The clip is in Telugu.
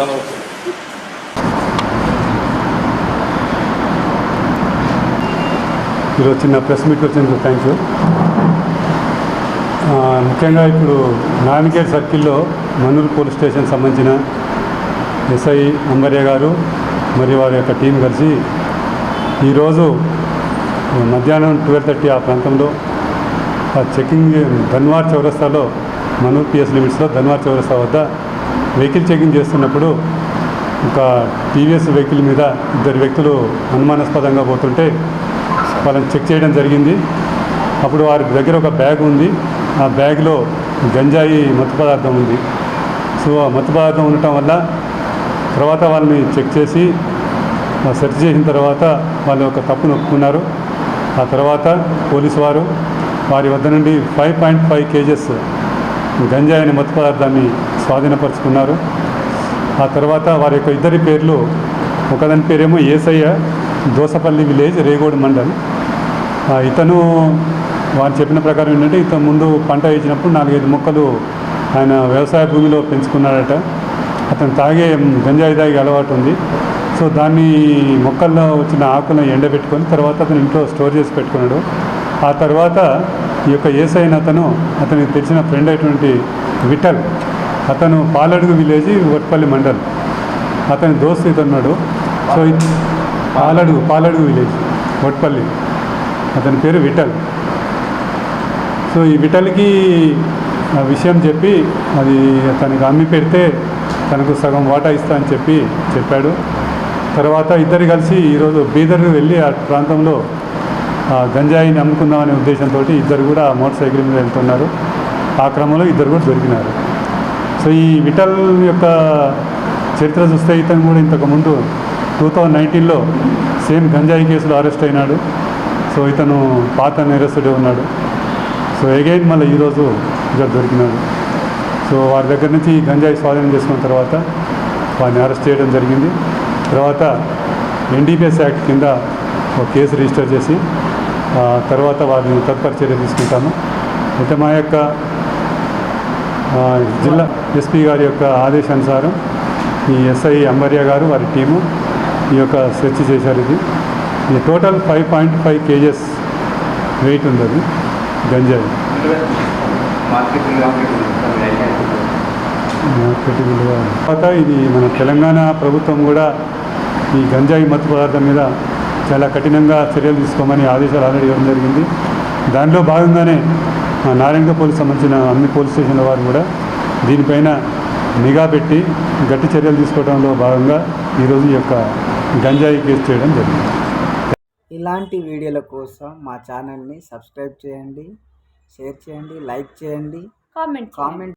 Jungle. ఈరోజు చిన్న ప్రెస్ మీట్ వచ్చినందుకు థ్యాంక్ యూ ముఖ్యంగా ఇప్పుడు నారాయణఖేడ్ సర్కిల్లో మన్నూరు పోలీస్ స్టేషన్ సంబంధించిన ఎస్ఐ అంబర్య గారు మరియు వారి యొక్క టీం కలిసి ఈరోజు మధ్యాహ్నం ట్వెల్వ్ థర్టీ ఆ ప్రాంతంలో ఆ చెకింగ్ ధన్వార్ చౌరస్తాలో మనూర్ పిఎస్ లిమిట్స్లో ధన్వార్ చౌరస్తా వద్ద వెహికల్ చెకింగ్ చేస్తున్నప్పుడు ఒక టీవీఎస్ వెహికల్ మీద ఇద్దరు వ్యక్తులు అనుమానాస్పదంగా పోతుంటే వాళ్ళని చెక్ చేయడం జరిగింది. అప్పుడు వారి దగ్గర ఒక బ్యాగ్ ఉంది. ఆ బ్యాగ్లో గంజాయి మత్తు పదార్థం ఉంది. సో ఆ మత్తు పదార్థం ఉండటం వల్ల తర్వాత వాళ్ళని చెక్ చేసి సెర్చ్ చేసిన తర్వాత వాళ్ళు ఒక తప్పును ఒప్పుకున్నారు ఆ తర్వాత పోలీసు వారు వారి వద్ద నుండి ఫైవ్ పాయింట్ ఫైవ్ కేజెస్ గంజాయి అనే మత్తు పదార్థాన్ని స్వాధీనపరుచుకున్నారు. ఆ తర్వాత వారి యొక్క ఇద్దరి పేర్లు ఒకదాని పేరేమో ఏసయ్య దోసపల్లి విలేజ్ రేగోడ్ మండల్. ఇతను వారు చెప్పిన ప్రకారం ఏంటంటే ఇతను ముందు పంట వేసినప్పుడు నాలుగైదు మొక్కలు ఆయన వ్యవసాయ భూమిలో పెంచుకున్నాడట. అతను తాగే గంజాయి తాగే అలవాటు ఉంది. సో దాన్ని మొక్కల్లో వచ్చిన ఆకులను ఎండబెట్టుకొని తర్వాత అతను ఇంట్లో స్టోర్ చేసి పెట్టుకున్నాడు. ఆ తర్వాత ఈ యొక్క ఏసైన అతను అతనికి తెలిసిన ఫ్రెండ్ అయినటువంటి విఠల్ అతను పాలడుగు విలేజ్ వట్పల్లి మండల్. అతని దోస్తు ఇతన్నాడు సో పాలడుగు పాలడుగు విలేజ్ వట్పల్లి. అతని పేరు విఠల్. సో ఈ విఠల్కి ఆ విషయం చెప్పి అది తనకు అమ్మి పెడితే తనకు సగం వాటా ఇస్తా అని చెప్పి చెప్పాడు. తర్వాత ఇద్దరు కలిసి ఈరోజు బీదర్ వెళ్ళి ఆ ప్రాంతంలో ఆ గంజాయిని అమ్ముకుందామనే ఉద్దేశంతో ఇద్దరు కూడా మోటార్ సైకిల్ మీద వెళ్తున్నారు. ఆ క్రమంలో ఇద్దరు కూడా దొరికినారు. సో ఈ విఠల్ యొక్క చరిత్ర చూస్తే ఇతను కూడా ఇంతకుముందు టూ థౌజండ్ నైన్టీన్లో సేమ్ గంజాయి కేసులో అరెస్ట్ అయినాడు. సో ఇతను పాత నేరస్తుడే ఉన్నాడు. సో అగైన్ మళ్ళీ ఈరోజు ఇక్కడ దొరికినాడు సో వారి దగ్గర నుంచి ఈ గంజాయి స్వాధీనం చేసుకున్న తర్వాత వారిని అరెస్ట్ చేయడం జరిగింది. తర్వాత ఎన్డీపీఎస్ యాక్ట్ కింద ఒక కేసు రిజిస్టర్ చేసి తర్వాత వారిని తత్పర చర్య తీసుకుంటాము. అయితే మా యొక్క జిల్లా ఎస్పీ గారి యొక్క ఆదేశానుసారం ఈ ఎస్ఐ అంబర్య గారు వారి టీము ఈ యొక్క సెర్చ్ చేశారు ఇది. ఈ total five point five kgs weight ఉంది అది గంజాయి. మార్కెట్ విలువ. తర్వాత ఇది మన తెలంగాణ ప్రభుత్వం కూడా ఈ గంజాయి మత్తు పదార్థం మీద చాలా కఠినంగా చర్యలు తీసుకోమని ఆదేశాలు ఆల్రెడీ ఇవ్వడం జరిగింది. దానిలో భాగంగానే మా నారాయణ పోలీస్ సంబంధించిన అన్ని పోలీస్ స్టేషన్ల వారు కూడా దీనిపైన నిఘా పెట్టి గట్టి చర్యలు తీసుకోవడంలో భాగంగా ఈరోజు ఈ యొక్క గంజాయి కేసు చేయడం జరిగింది. ఇలాంటి వీడియోల కోసం మా ఛానల్ని సబ్స్క్రైబ్ చేయండి షేర్ చేయండి లైక్ చేయండి కామెంట్ కామెంట్